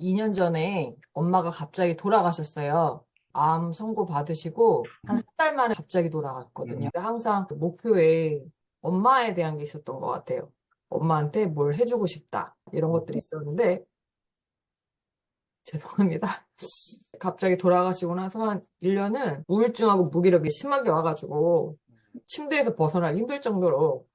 2년 전에 엄마가 갑자기 돌아가셨어요. 암 선고 받으시고 한 한 달 만에 갑자기 돌아갔거든요. 항상 목표에 엄마에 대한 게 있었던 것 같아요. 엄마한테 뭘 해주고 싶다. 이런 것들이 있었는데 죄송합니다. 갑자기 돌아가시고 나서 한 1년은 우울증하고 무기력이 심하게 와가지고 침대에서 벗어나기 힘들 정도로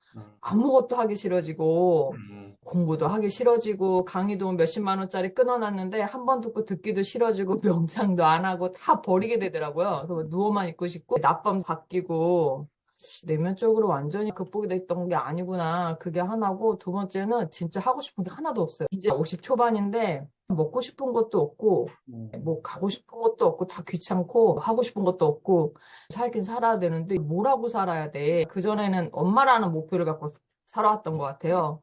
아무것도 하기 싫어지고 음, 공부도 하기 싫어지고 강의도 몇십만 원짜리 끊어놨는데 한 번 듣고 듣기도 싫어지고 명상도 안 하고 다 버리게 되더라고요. 그래서 누워만 있고 싶고 낮밤 바뀌고 내면적으로 완전히 극복이 됐던 게 아니구나. 그게 하나고 두 번째는 진짜 하고 싶은 게 하나도 없어요. 이제 50 초반인데 먹고 싶은 것도 없고 음. 뭐 가고 싶은 것도 없고 다 귀찮고 하고 싶은 것도 없고 살긴 살아야 되는데 뭐라고 살아야 돼. 그전에는 엄마라는 목표를 갖고 살아왔던 것 같아요.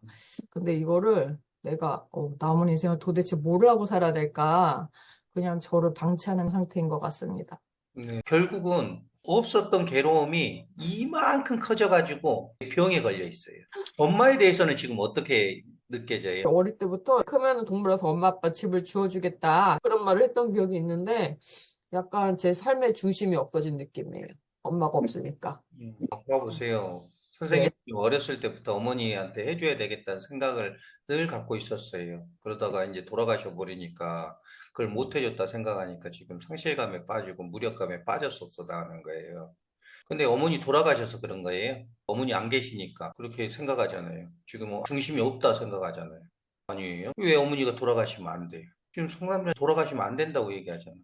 근데 이거를 내가 어, 남은 인생을 도대체 뭘 하고 살아야 될까? 그냥 저를 방치하는 상태인 것 같습니다. 네. 결국은 없었던 괴로움이 이만큼 커져가지고 병에 걸려 있어요. 엄마에 대해서는 지금 어떻게 느껴져요? 어릴 때부터 크면은 동물원에서 엄마 아빠 집을 주워주겠다 그런 말을 했던 기억이 있는데 약간 제 삶의 중심이 없어진 느낌이에요. 엄마가 없으니까. 음, 봐보세요. 선생님이 어렸을 때부터 어머니한테 해줘야 되겠다는 생각을 늘 갖고 있었어요. 그러다가 이제 돌아가셔 버리니까 그걸 못 해줬다 생각하니까 지금 상실감에 빠지고 무력감에 빠졌었다는 거예요. 근데 어머니 돌아가셔서 그런 거예요. 어머니 안 계시니까 그렇게 생각하잖아요. 지금 중심이 없다 생각하잖아요. 아니에요. 왜 어머니가 돌아가시면 안 돼요? 지금 상담자 돌아가시면 안 된다고 얘기하잖아요.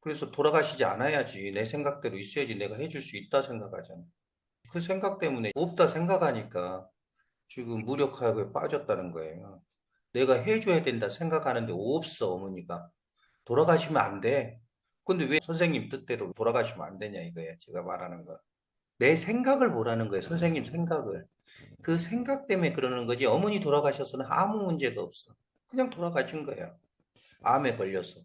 그래서 돌아가시지 않아야지 내 생각대로 있어야지 내가 해줄 수 있다 생각하잖아요. 그 생각 때문에 없다 생각하니까 지금 무력하게 빠졌다는 거예요. 내가 해줘야 된다 생각하는데 없어, 어머니가. 돌아가시면 안 돼. 근데 왜 선생님 뜻대로 돌아가시면 안 되냐 이거예요. 제가 말하는 거. 내 생각을 보라는 거예요. 선생님 생각을. 그 생각 때문에 그러는 거지. 어머니 돌아가셔서는 아무 문제가 없어. 그냥 돌아가신 거야. 암에 걸려서.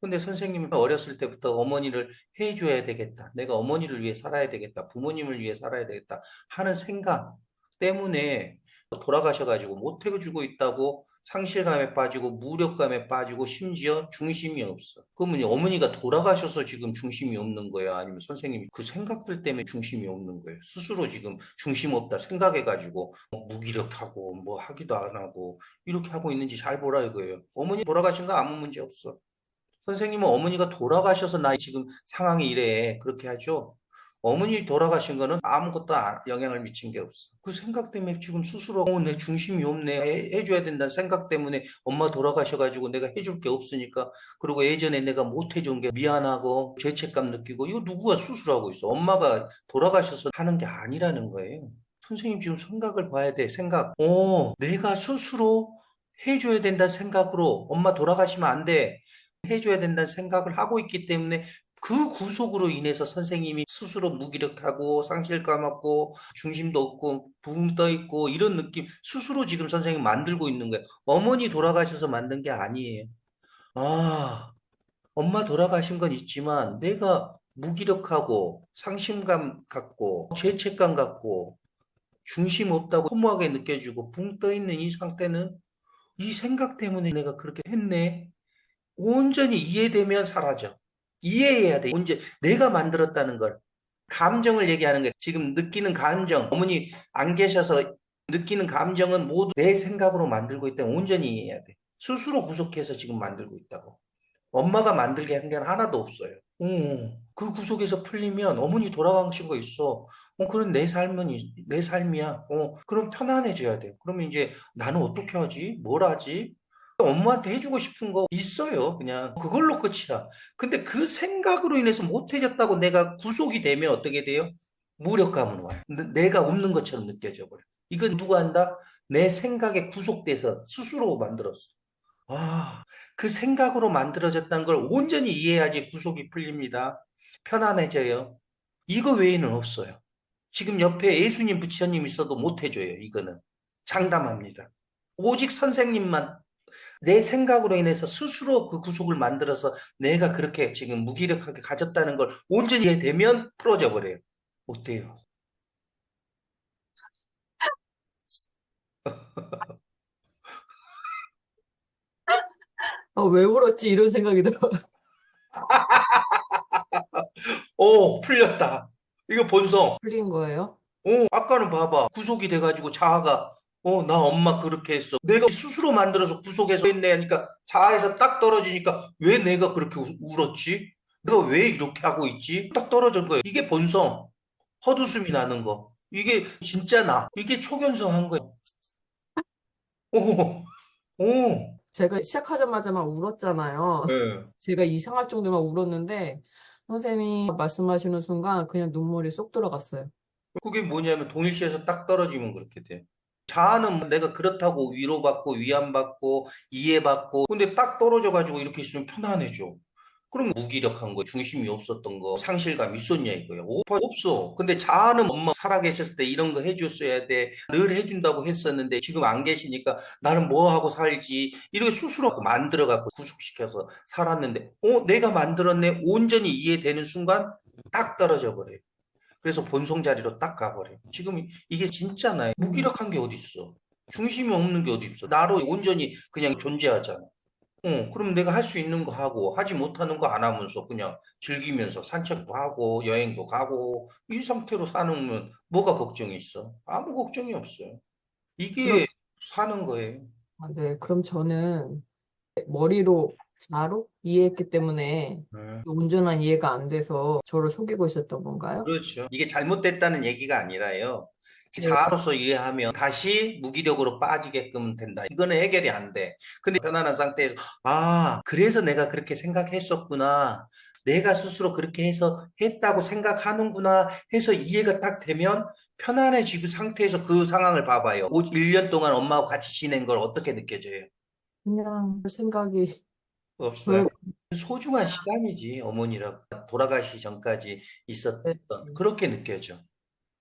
근데 선생님은 어렸을 때부터 어머니를 해줘야 되겠다. 내가 어머니를 위해 살아야 되겠다. 부모님을 위해 살아야 되겠다. 하는 생각 때문에 돌아가셔가지고 못 해주고 있다고 상실감에 빠지고 무력감에 빠지고 심지어 중심이 없어. 그러면 어머니가 돌아가셔서 지금 중심이 없는 거야? 아니면 선생님이 그 생각들 때문에 중심이 없는 거예요? 스스로 지금 중심 없다 생각해가지고 뭐 무기력하고 뭐 하기도 안 하고 이렇게 하고 있는지 잘 보라 이거예요. 어머니 돌아가신 거 아무 문제 없어. 선생님은 어머니가 돌아가셔서 나 지금 상황이 이래. 그렇게 하죠. 어머니 돌아가신 거는 아무것도 아- 영향을 미친 게 없어. 그 생각 때문에 지금 스스로 어, 내 중심이 없네. 해, 해줘야 된다는 생각 때문에 엄마 돌아가셔가지고 내가 해줄 게 없으니까 그리고 예전에 내가 못 해준 게 미안하고 죄책감 느끼고 이거 누구가 수술하고 있어. 엄마가 돌아가셔서 하는 게 아니라는 거예요. 선생님 지금 생각을 봐야 돼. 생각. 어, 내가 스스로 해줘야 된다는 생각으로 엄마 돌아가시면 안 돼. 해줘야 된다는 생각을 하고 있기 때문에 그 구속으로 인해서 선생님이 스스로 무기력하고 상실감 없고 중심도 없고 붕 떠 있고 이런 느낌 스스로 지금 선생님 만들고 있는 거예요. 어머니 돌아가셔서 만든 게 아니에요. 아, 엄마 돌아가신 건 있지만 내가 무기력하고 상심감 갖고 죄책감 갖고 중심 없다고 허무하게 느껴지고 붕 떠 있는 이 상태는 이 생각 때문에 내가 그렇게 했네. 온전히 이해되면 사라져. 이해해야 돼. 언제 내가 만들었다는 걸. 감정을 얘기하는 거야. 지금 느끼는 감정, 어머니 안 계셔서 느끼는 감정은 모두 내 생각으로 만들고 있다면 온전히 이해해야 돼. 스스로 구속해서 지금 만들고 있다고. 엄마가 만들게 한 게 하나도 없어요. 어, 그 구속에서 풀리면 어머니 돌아가신 거 있어. 어, 그럼 내 삶은 이- 내 삶이야. 어, 그럼 편안해져야 돼. 그러면 이제 나는 어떻게 하지? 뭘 하지? 엄마한테 해주고 싶은 거 있어요. 그냥 그걸로 끝이야. 근데 그 생각으로 인해서 못 해줬다고 내가 구속이 되면 어떻게 돼요? 무력감은 와요. 내- 내가 없는 것처럼 느껴져 버려. 이건 누가 한다? 내 생각에 구속돼서 스스로 만들었어. 아, 그 생각으로 만들어졌다는 걸 온전히 이해해야지 구속이 풀립니다. 편안해져요. 이거 외에는 없어요. 지금 옆에 예수님 부처님 있어도 못 해줘요. 이거는 장담합니다. 오직 선생님만 내 생각으로 인해서 스스로 그 구속을 만들어서 내가 그렇게 지금 무기력하게 가졌다는 걸 온전히 이해되면 풀어져 버려요. 어때요? 아, 왜 울었지? 이런 생각이 들어. 오, 풀렸다. 이거 본성. 풀린 거예요? 어, 아까는 봐봐. 구속이 돼가지고 자아가, 어, 나 엄마 그렇게 했어. 내가 스스로 만들어서 구속해서 했네 하니까 자아에서 딱 떨어지니까 왜 내가 그렇게 우- 울었지? 내가 왜 이렇게 하고 있지? 딱 떨어진 거예요. 이게 본성. 헛웃음이 나는 거. 이게 진짜 나. 이게 초견성한 거예요. 오, 오. 제가 시작하자마자 막 울었잖아요. 네. 제가 이상할 정도로 막 울었는데, 선생님이 말씀하시는 순간 그냥 눈물이 쏙 들어갔어요. 그게 뭐냐면 동일시에서 딱 떨어지면 그렇게 돼. 자아는 내가 그렇다고 위로받고 위안받고 이해받고 근데 딱 떨어져 가지고 이렇게 있으면 편안해져. 그럼 무기력한 거, 중심이 없었던 거, 상실감 있었냐 이거야. 오, 없어. 근데 자아는 엄마 살아계셨을 때 이런 거 해줬어야 돼. 늘 해준다고 했었는데 지금 안 계시니까 나는 뭐 하고 살지. 이렇게 스스로 만들어 갖고 구속시켜서 살았는데 어, 내가 만들었네. 온전히 이해되는 순간 딱 떨어져 버려요. 그래서 본성 자리로 딱 가버려요. 지금 이게 진짜 나요? 무기력한 게 어딨어? 중심이 없는 게 어딨어? 나로 온전히 그냥 존재하잖아. 어, 그럼 내가 할 수 있는 거 하고, 하지 못하는 거 안 하면서 그냥 즐기면서 산책도 하고, 여행도 가고, 이 상태로 사는 뭐가 걱정이 있어? 아무 걱정이 없어요. 이게 사는 거예요. 아, 네, 그럼 저는 머리로, 자로 이해했기 때문에 네. 온전한 이해가 안 돼서 저를 속이고 있었던 건가요? 그렇죠. 이게 잘못됐다는 얘기가 아니라요. 네. 자아로서 이해하면 다시 무기력으로 빠지게끔 된다. 이거는 해결이 안 돼. 근데 편안한 상태에서, 아, 그래서 내가 그렇게 생각했었구나. 내가 스스로 그렇게 해서 했다고 생각하는구나 해서 이해가 딱 되면 편안해지고 상태에서 그 상황을 봐봐요. 1년 동안 엄마하고 같이 지낸 걸 어떻게 느껴져요? 그냥 생각이 없어요. 소중한 시간이지, 어머니랑 돌아가시기 전까지 있었던 그렇게 느껴져.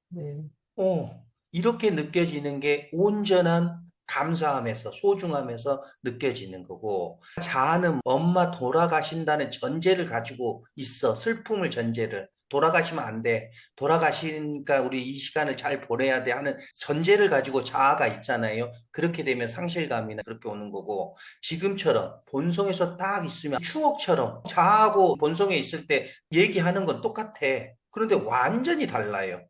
네, 어, 이렇게 느껴지는 게 온전한 감사함에서, 소중함에서 느껴지는 거고, 자아는 엄마 돌아가신다는 전제를 가지고 있어. 슬픔을 전제를. 돌아가시면 안 돼. 돌아가시니까 우리 이 시간을 잘 보내야 돼 하는 전제를 가지고 자아가 있잖아요. 그렇게 되면 상실감이나 그렇게 오는 거고, 지금처럼 본성에서 딱 있으면 추억처럼 자아하고 본성에 있을 때 얘기하는 건 똑같아. 그런데 완전히 달라요.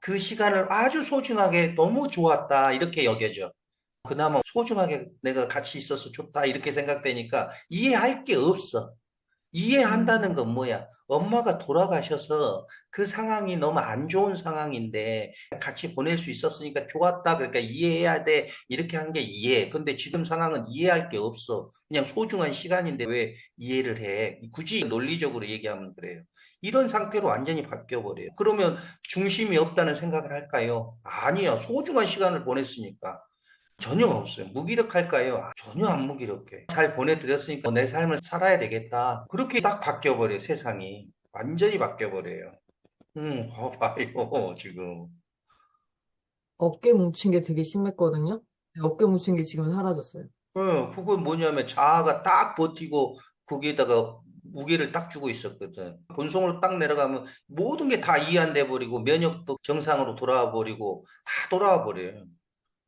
그 시간을 아주 소중하게 너무 좋았다 이렇게 여겨져. 그나마 소중하게 내가 같이 있어서 좋다 이렇게 생각되니까 이해할 게 없어. 이해한다는 건 뭐야? 엄마가 돌아가셔서 그 상황이 너무 안 좋은 상황인데 같이 보낼 수 있었으니까 좋았다. 그러니까 이해해야 돼. 이렇게 한 게 이해. 근데 지금 상황은 이해할 게 없어. 그냥 소중한 시간인데 왜 이해를 해? 굳이 논리적으로 얘기하면 그래요. 이런 상태로 완전히 바뀌어 버려요. 그러면 중심이 없다는 생각을 할까요? 아니요. 소중한 시간을 보냈으니까. 전혀 없어요. 무기력할까요? 아, 전혀 안 무기력해. 잘 보내드렸으니까 내 삶을 살아야 되겠다. 그렇게 딱 바뀌어버려요, 세상이. 완전히 바뀌어버려요. 음, 봐봐요, 지금. 어깨 뭉친 게 되게 심했거든요. 어깨 뭉친 게 지금 사라졌어요. 어, 그건 뭐냐면 자아가 딱 버티고 거기에다가 무게를 딱 주고 있었거든. 본성으로 딱 내려가면 모든 게 다 이해 안돼 버리고 면역도 정상으로 돌아와 버리고 다 돌아와 버려요.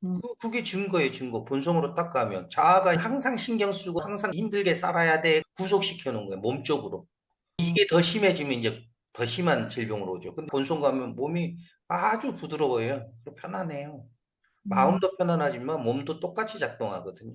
음. 그, 그게 증거예요, 증거. 본성으로 딱 가면. 자아가 항상 신경 쓰고 항상 힘들게 살아야 돼. 구속시켜 놓은 거예요, 몸쪽으로. 이게 더 심해지면 이제 더 심한 질병으로 오죠. 근데 본성 가면 몸이 아주 부드러워요. 편안해요. 마음도 편안하지만 몸도 똑같이 작동하거든요.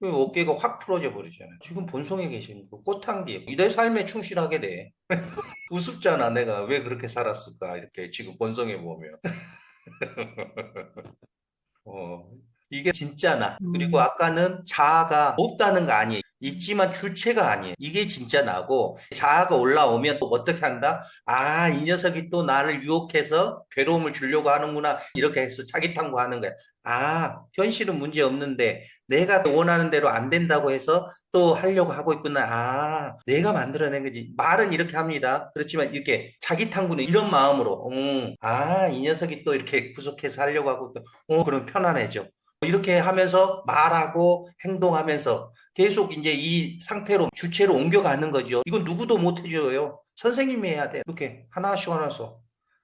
그 어깨가 확 풀어져 버리잖아요. 지금 본성에 계신 그 꽃향기. 내 삶에 충실하게 돼. 우습잖아, 내가 왜 그렇게 살았을까. 이렇게 지금 본성에 보면. 어, 이게 진짜 나. 그리고 음. 아까는 자아가 없다는 거 아니에요. 있지만 주체가 아니에요. 이게 진짜 나고 자아가 올라오면 또 어떻게 한다? 아, 이 녀석이 또 나를 유혹해서 괴로움을 주려고 하는구나. 이렇게 해서 자기 탐구하는 거야. 아, 현실은 문제 없는데 내가 원하는 대로 안 된다고 해서 또 하려고 하고 있구나. 아, 내가 만들어낸 거지. 말은 이렇게 합니다. 그렇지만 이렇게 자기 탐구는 이런 마음으로, 음, 아, 이 녀석이 또 이렇게 구속해서 하려고 하고, 있구나. 어, 그럼 편안해져. 이렇게 하면서 말하고 행동하면서 계속 이제 이 상태로 주체로 옮겨가는 거죠. 이건 누구도 못 해줘요. 선생님이 해야 돼. 이렇게 하나씩 하나씩.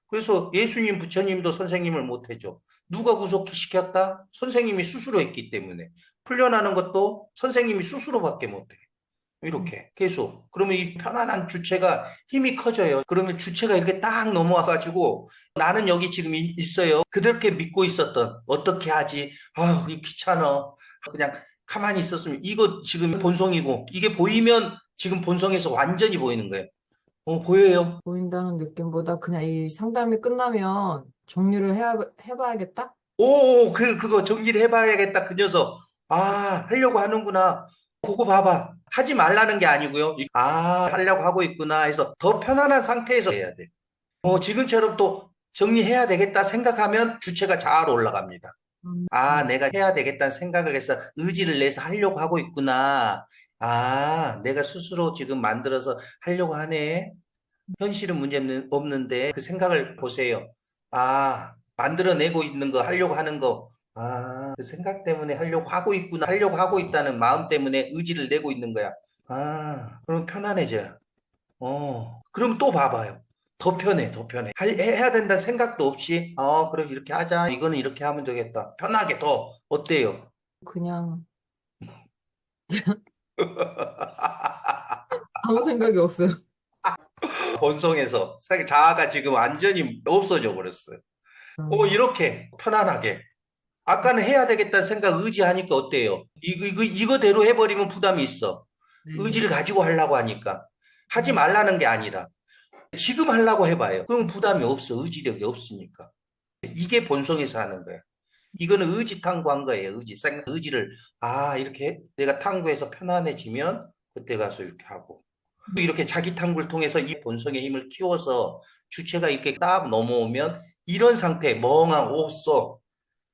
그래서 예수님, 부처님도 선생님을 못 해줘. 누가 구속시켰다? 선생님이 스스로 했기 때문에. 풀려나는 것도 선생님이 스스로밖에 못 해. 이렇게 계속. 그러면 이 편안한 주체가 힘이 커져요. 그러면 주체가 이렇게 딱 넘어와 가지고 나는 여기 지금 이- 있어요. 그렇게 믿고 있었던 어떻게 하지? 아유, 이 귀찮아. 그냥 가만히 있었으면 이거 지금 본성이고 이게 보이면 지금 본성에서 완전히 보이는 거예요. 어, 보여요. 보인다는 느낌보다 그냥 이 상담이 끝나면 정리를 해야, 해봐야겠다? 오, 그, 그거 정리를 해봐야겠다. 그 녀석. 아, 하려고 하는구나. 그거 봐봐. 하지 말라는 게 아니고요. 아, 하려고 하고 있구나 해서 더 편안한 상태에서 해야 돼. 어, 지금처럼 또 정리해야 되겠다 생각하면 주체가 잘 올라갑니다. 음, 아, 내가 해야 되겠다는 생각을 해서 의지를 내서 하려고 하고 있구나. 아, 내가 스스로 지금 만들어서 하려고 하네. 현실은 문제 없는- 없는데 그 생각을 보세요. 아, 만들어내고 있는 거, 하려고 하는 거. 아, 그 생각 때문에 하려고 하고 있구나. 하려고 하고 있다는 마음 때문에 의지를 내고 있는 거야. 아, 그럼 편안해져요. 어, 그럼 또 봐봐요. 더 편해, 더 편해. 할- 해- 해야 된다는 생각도 없이, 어, 그래, 이렇게 하자. 이거는 이렇게 하면 되겠다. 편하게 더. 어때요? 그냥 아무 생각이 없어요. 본성에서 생- 자아가 지금 완전히 없어져 버렸어요. 음, 어, 이렇게 편안하게. 아까는 해야 되겠다는 생각 의지하니까 어때요? 이거, 이거, 이거대로 해버리면 부담이 있어. 네. 의지를 가지고 하려고 하니까. 하지 말라는 게 아니라. 지금 하려고 해봐요. 그럼 부담이 없어. 의지력이 없으니까. 이게 본성에서 하는 거야. 이거는 의지 탐구한 거예요. 의지. 생- 의지를, 아, 이렇게 내가 탐구해서 편안해지면 그때 가서 이렇게 하고. 이렇게 자기 탐구를 통해서 이 본성의 힘을 키워서 주체가 이렇게 딱 넘어오면 이런 상태, 멍한 없어.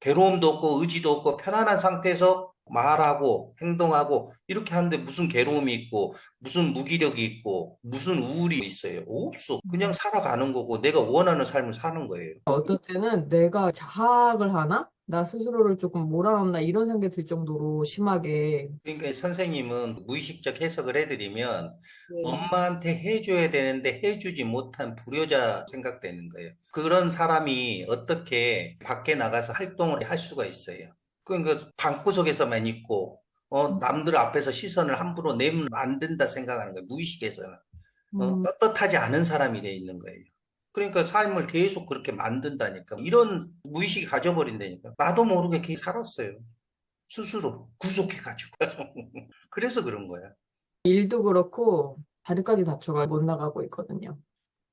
괴로움도 없고 의지도 없고 편안한 상태에서 말하고 행동하고 이렇게 하는데 무슨 괴로움이 있고 무슨 무기력이 있고 무슨 우울이 있어요? 없어. 그냥 살아가는 거고 내가 원하는 삶을 사는 거예요. 어떤 때는 내가 자학을 하나? 나 스스로를 조금 몰아넣나? 이런 생각이 들 정도로 심하게. 그러니까 선생님은 무의식적 해석을 해드리면 네. 엄마한테 해줘야 되는데 해주지 못한 불효자 생각되는 거예요. 그런 사람이 어떻게 밖에 나가서 활동을 할 수가 있어요. 그러니까 방구석에서만 있고 어, 남들 앞에서 시선을 함부로 내면 안 된다 생각하는 거예요. 무의식에서는. 어, 음, 떳떳하지 않은 사람이 돼 있는 거예요. 그러니까 삶을 계속 그렇게 만든다니까. 이런 무의식이 가져버린다니까. 나도 모르게 계속 살았어요. 스스로 구속해가지고. 그래서 그런 거야. 일도 그렇고 다리까지 다쳐가 못 나가고 있거든요.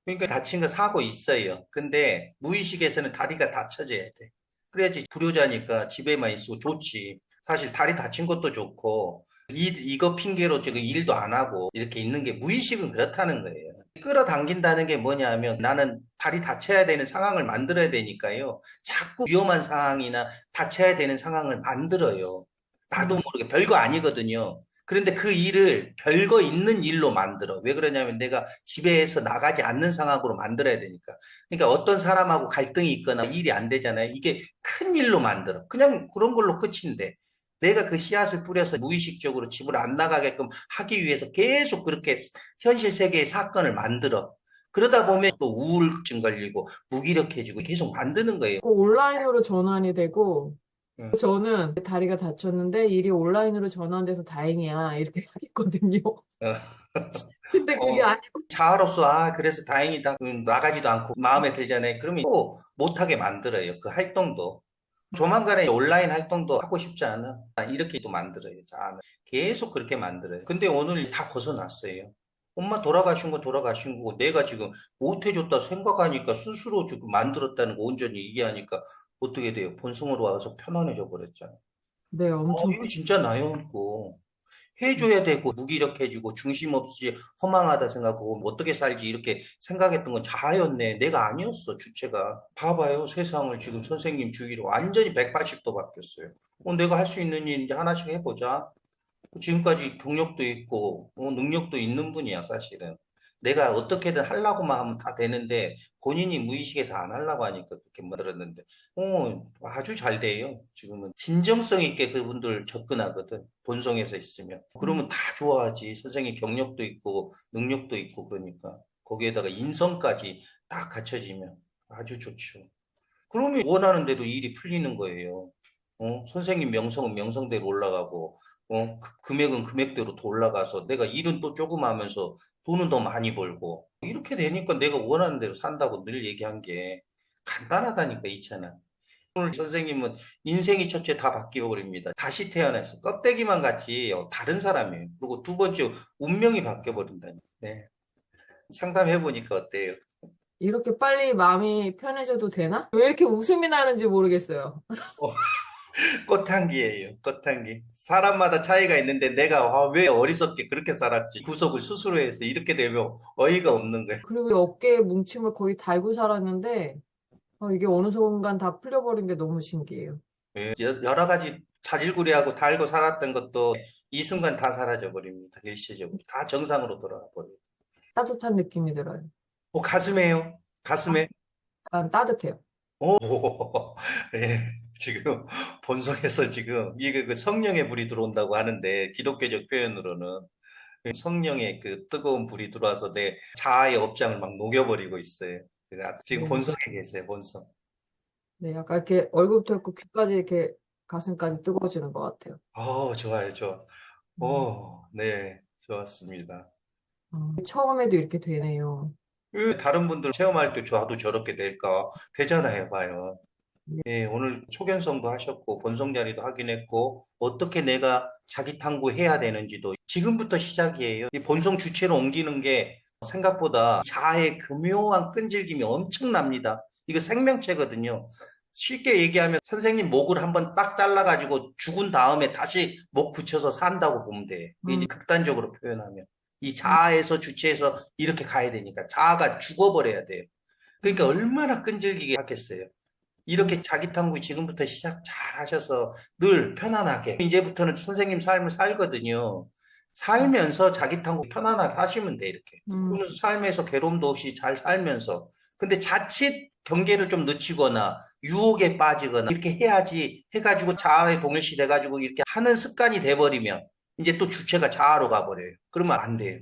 그러니까 다친 거 사고 있어요. 근데 무의식에서는 다리가 다쳐져야 돼. 그래야지 불효자니까 집에만 있고 좋지. 사실 다리 다친 것도 좋고 이, 이거 핑계로 지금 일도 안 하고 이렇게 있는 게 무의식은 그렇다는 거예요. 끌어당긴다는 게 뭐냐면 나는 다리 다쳐야 되는 상황을 만들어야 되니까요. 자꾸 위험한 상황이나 다쳐야 되는 상황을 만들어요. 나도 모르게 별거 아니거든요. 그런데 그 일을 별거 있는 일로 만들어. 왜 그러냐면 내가 집에서 나가지 않는 상황으로 만들어야 되니까. 그러니까 어떤 사람하고 갈등이 있거나 일이 안 되잖아요. 이게 큰 일로 만들어. 그냥 그런 걸로 끝인데. 내가 그 씨앗을 뿌려서 무의식적으로 집을 안 나가게끔 하기 위해서 계속 그렇게 현실 세계의 사건을 만들어. 그러다 보면 또 우울증 걸리고 무기력해지고 계속 만드는 거예요. 꼭 온라인으로 전환이 되고 음. 저는 다리가 다쳤는데 일이 온라인으로 전환돼서 다행이야. 이렇게 하겠거든요. 근데 그게 어. 아니고 자아로서 아 그래서 다행이다. 음, 나가지도 않고 마음에 들잖아요. 그러면 또 못하게 만들어요 그 활동도. 조만간에 온라인 활동도 하고 싶지 않아. 아, 이렇게 또 만들어요 자아는. 계속 그렇게 만들어요. 근데 오늘 다 벗어났어요. 엄마 돌아가신 거 돌아가신 거고 내가 지금 못해줬다 생각하니까 스스로 지금 만들었다는 거 온전히 이해하니까 어떻게 돼요 본성으로 와서 편안해져 버렸잖아 네 어, 엄청 이거 진짜 나였고 해줘야 되고 무기력해지고 중심 없이 허망하다 생각하고 뭐 어떻게 살지 이렇게 생각했던 건 자아였네. 내가 아니었어 주체가. 봐봐요 세상을 지금 선생님 주위로 완전히 180도 바뀌었어요. 어, 내가 할 수 있는 일 이제 하나씩 해보자. 지금까지 경력도 있고 어, 능력도 있는 분이야 사실은. 내가 어떻게든 하려고만 하면 다 되는데 본인이 무의식에서 안 하려고 하니까 그렇게 만들었는데 어, 아주 잘 돼요. 지금은 진정성 있게 그분들 접근하거든. 본성에서 있으면. 그러면 다 좋아하지. 선생님 경력도 있고 능력도 있고 그러니까 거기에다가 인성까지 딱 갖춰지면 아주 좋죠. 그러면 원하는 대로 일이 풀리는 거예요. 어? 선생님 명성은 명성대로 올라가고 어, 그- 금액은 금액대로 더 올라가서 내가 일은 또 조금 하면서 돈은 더 많이 벌고 이렇게 되니까 내가 원하는 대로 산다고 늘 얘기한 게 간단하다니까 있잖아. 오늘 선생님은 인생이 첫째 다 바뀌어 버립니다. 다시 태어나서 껍데기만 같이 어, 다른 사람이에요. 그리고 두 번째 운명이 바뀌어 버린다니. 네. 상담해 보니까 어때요? 이렇게 빨리 마음이 편해져도 되나? 왜 이렇게 웃음이 나는지 모르겠어요. 꽃향기예요. 꽃향기. 사람마다 차이가 있는데 내가 아, 왜 어리석게 그렇게 살았지? 구속을 스스로 해서 이렇게 되면 어이가 없는 거예요. 그리고 어깨에 뭉침을 거의 달고 살았는데, 어, 이게 어느 순간 다 풀려버린 게 너무 신기해요. 예, 여- 여러 가지 자질구레하고 달고 살았던 것도 이 순간 다 사라져 버립니다. 일시적으로. 다 정상으로 돌아가 버려요. 따뜻한 느낌이 들어요. 어, 가슴에요. 가슴에. 약간 따뜻해요. 오, 예, 지금 본성에서 지금 이게 그 성령의 불이 들어온다고 하는데 기독교적 표현으로는 성령의 그 뜨거운 불이 들어와서 내 자아의 업장을 막 녹여버리고 있어요. 그러니까 지금 네. 본성에 계세요, 본성. 네, 약간 이렇게 얼굴부터 했고 귀까지 이렇게 가슴까지 뜨거워지는 것 같아요. 어, 좋아요, 좋아. 음. 오, 네, 좋았습니다. 어, 처음에도 이렇게 되네요. 그 다른 분들 체험할 때 저도 저렇게 될까? 되잖아요, 봐요. 네. 예, 오늘 초견성도 하셨고, 본성 자리도 하긴 했고, 어떻게 내가 자기 탐구해야 되는지도 지금부터 시작이에요. 이 본성 주체로 옮기는 게 생각보다 자아의 교묘한 끈질김이 엄청납니다. 이거 생명체거든요. 쉽게 얘기하면 선생님 목을 한번 딱 잘라가지고 죽은 다음에 다시 목 붙여서 산다고 보면 돼. 이제 음. 극단적으로 표현하면. 이 자아에서 주체에서 이렇게 가야 되니까 자아가 죽어버려야 돼요. 그러니까 얼마나 끈질기게 하겠어요. 이렇게 자기 탐구 지금부터 시작 잘 하셔서 늘 편안하게 이제부터는 선생님 삶을 살거든요. 살면서 자기 탐구 편안하게 하시면 돼 이렇게. 음, 그러면서 삶에서 괴로움도 없이 잘 살면서 근데 자칫 경계를 좀 늦추거나 유혹에 빠지거나 이렇게 해야지 해가지고 자아에 동일시 돼가지고 이렇게 하는 습관이 돼버리면 이제 또 주체가 자아로 가버려요. 그러면 안 돼요.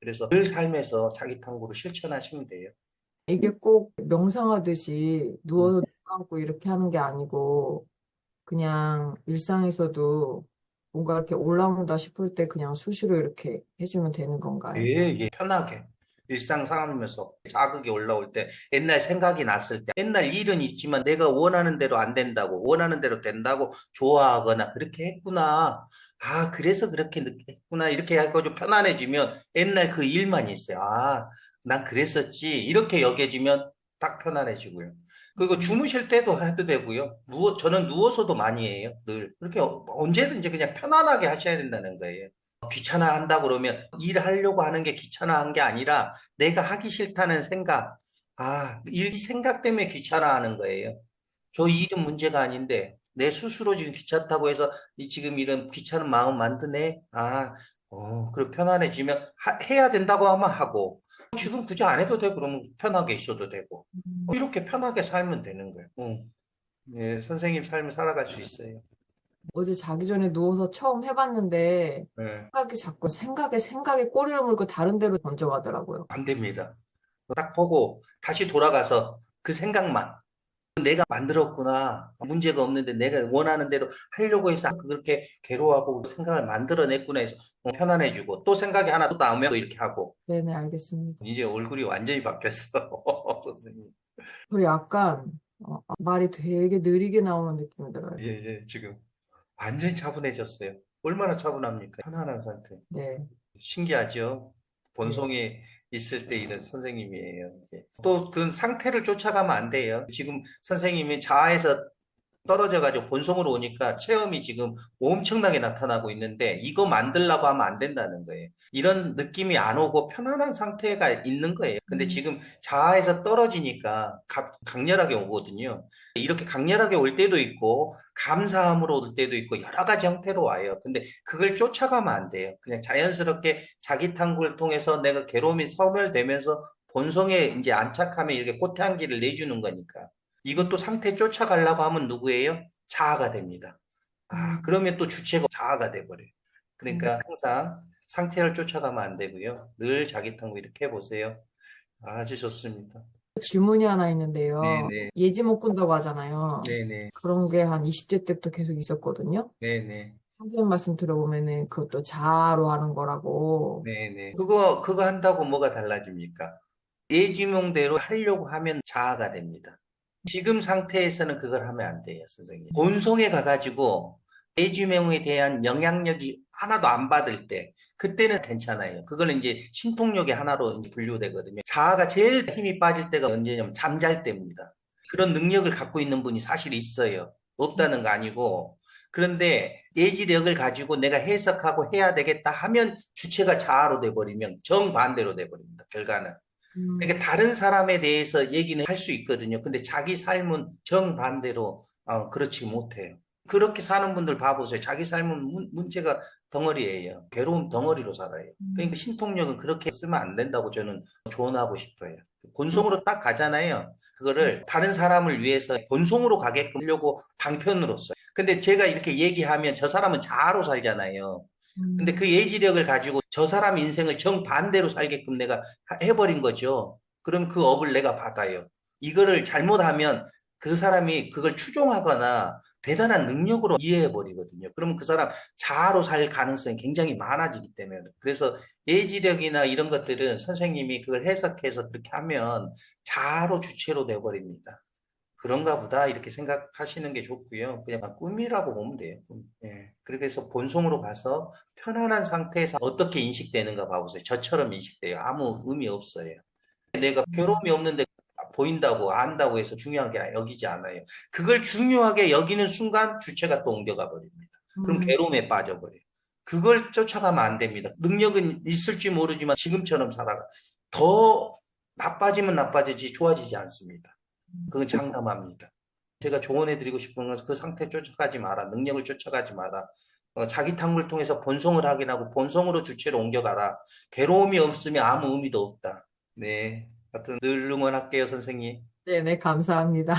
그래서 늘 삶에서 자기 탐구를 실천하시면 돼요. 이게 꼭 명상하듯이 누워서 눈 감고 이렇게 하는 게 아니고 그냥 일상에서도 뭔가 이렇게 올라온다 싶을 때 그냥 수시로 이렇게 해주면 되는 건가요? 예, 예, 편하게. 일상 살면서 자극이 올라올 때 옛날 생각이 났을 때 옛날 일은 있지만 내가 원하는 대로 안 된다고 원하는 대로 된다고 좋아하거나 그렇게 했구나. 아, 그래서 그렇게 느- 했구나. 이렇게 좀 편안해지면 옛날 그 일만 있어요. 아, 난 그랬었지. 이렇게 여겨지면 딱 편안해지고요. 그리고 주무실 때도 해도 되고요. 누워, 저는 누워서도 많이 해요. 늘. 그렇게 어- 언제든지 그냥 편안하게 하셔야 된다는 거예요. 귀찮아 한다 그러면 일하려고 하는 게 귀찮아 한 게 아니라 내가 하기 싫다는 생각, 아, 일 생각 때문에 귀찮아 하는 거예요. 저 일은 문제가 아닌데 내 스스로 지금 귀찮다고 해서 이 지금 이런 귀찮은 마음 만드네. 아, 어, 그럼 편안해지면 하- 해야 된다고 하면 하고 지금 굳이 안 해도 돼 그러면 편하게 있어도 되고 음, 뭐 이렇게 편하게 살면 되는 거예요. 응. 예, 선생님 삶을 살아갈 수 있어요. 어제 자기 전에 누워서 처음 해봤는데 예. 생각이 자꾸 생각에 생각에 꼬리를 물고 다른 데로 던져가더라고요. 안 됩니다. 딱 보고 다시 돌아가서 그 생각만 내가 만들었구나. 문제가 없는데 내가 원하는 대로 하려고 해서 그렇게 괴로워하고 생각을 만들어냈구나 해서 어, 편안해지고 또 생각이 하나 또 나오면 또 이렇게 하고 네네, 알겠습니다. 이제 얼굴이 완전히 바뀌었어. 선생님. 저 약간 어, 말이 되게 느리게 나오는 느낌이 들어요. 예, 예, 지금 완전히 차분해졌어요. 얼마나 차분합니까? 편안한 상태. 네. 신기하죠? 본성에 있을 때 이런 선생님이에요. 또 그 상태를 쫓아가면 안 돼요. 지금 선생님이 자아에서 떨어져가지고 본성으로 오니까 체험이 지금 엄청나게 나타나고 있는데 이거 만들려고 하면 안 된다는 거예요. 이런 느낌이 안 오고 편안한 상태가 있는 거예요. 근데 음. 지금 자아에서 떨어지니까 가- 강렬하게 오거든요. 이렇게 강렬하게 올 때도 있고 감사함으로 올 때도 있고 여러 가지 형태로 와요. 근데 그걸 쫓아가면 안 돼요. 그냥 자연스럽게 자기 탐구를 통해서 내가 괴로움이 소멸되면서 본성에 이제 안착하면 이렇게 꽃향기를 내주는 거니까. 이것도 상태 쫓아가려고 하면 누구예요? 자아가 됩니다. 아, 음. 그러면 또 주체가 자아가 돼버려요. 그러니까 항상 상태를 쫓아가면 안 되고요. 늘 자기 탐구 이렇게 해보세요. 아주 좋습니다. 질문이 하나 있는데요. 네네. 예지 못 군다고 하잖아요. 네네. 그런 게 한 20대 때부터 계속 있었거든요. 네네. 선생님 말씀 들어보면은 그것도 자아로 하는 거라고. 네네. 그거, 그거 한다고 뭐가 달라집니까? 예지몽대로 하려고 하면 자아가 됩니다. 지금 상태에서는 그걸 하면 안 돼요, 선생님. 본성에 가가지고 예지몽에 대한 영향력이 하나도 안 받을 때, 그때는 괜찮아요. 그거는 이제 신통력의 하나로 이제 분류되거든요. 자아가 제일 힘이 빠질 때가 언제냐면 잠잘 때입니다. 그런 능력을 갖고 있는 분이 사실 있어요. 없다는 거 아니고. 그런데 예지력을 가지고 내가 해석하고 해야 되겠다 하면 주체가 자아로 돼버리면 정반대로 돼버립니다. 결과는. 음. 그러니까 다른 사람에 대해서 얘기는 할 수 있거든요. 근데 자기 삶은 정반대로 어, 그렇지 못해요. 그렇게 사는 분들 봐보세요. 자기 삶은 문, 문제가 덩어리예요. 괴로움 덩어리로 살아요. 그러니까 신통력은 그렇게 쓰면 안 된다고 저는 조언하고 싶어요. 본성으로 딱 가잖아요. 그거를 다른 사람을 위해서 본성으로 가게끔 하려고 방편으로 써요. 근데 제가 이렇게 얘기하면 저 사람은 자아로 살잖아요. 근데 그 예지력을 가지고 저 사람 인생을 정반대로 살게끔 내가 하- 해버린 거죠. 그럼 그 업을 내가 받아요. 이거를 잘못하면 그 사람이 그걸 추종하거나 대단한 능력으로 이해해버리거든요. 그러면 그 사람 자아로 살 가능성이 굉장히 많아지기 때문에. 그래서 예지력이나 이런 것들은 선생님이 그걸 해석해서 그렇게 하면 자아로 주체로 돼버립니다. 그런가 보다 이렇게 생각하시는 게 좋고요. 그냥 꿈이라고 보면 돼요. 꿈. 예. 그래서 본성으로 가서 편안한 상태에서 어떻게 인식되는가 봐보세요. 저처럼 인식돼요. 아무 의미 없어요. 내가 괴로움이 없는데 보인다고 안다고 해서 중요하게 여기지 않아요. 그걸 중요하게 여기는 순간 주체가 또 옮겨가 버립니다. 그럼 음. 괴로움에 빠져버려요. 그걸 쫓아가면 안 됩니다. 능력은 있을지 모르지만 지금처럼 살아가. 더 나빠지면 나빠지지 좋아지지 않습니다. 그건 장담합니다. 제가 조언해드리고 싶은 것은 그 상태 쫓아가지 마라. 능력을 쫓아가지 마라. 어, 자기 탐구를 통해서 본성을 확인하고 본성으로 주체로 옮겨가라. 괴로움이 없으면 아무 의미도 없다. 네. 하여튼 늘 응원할게요, 선생님. 네네, 감사합니다.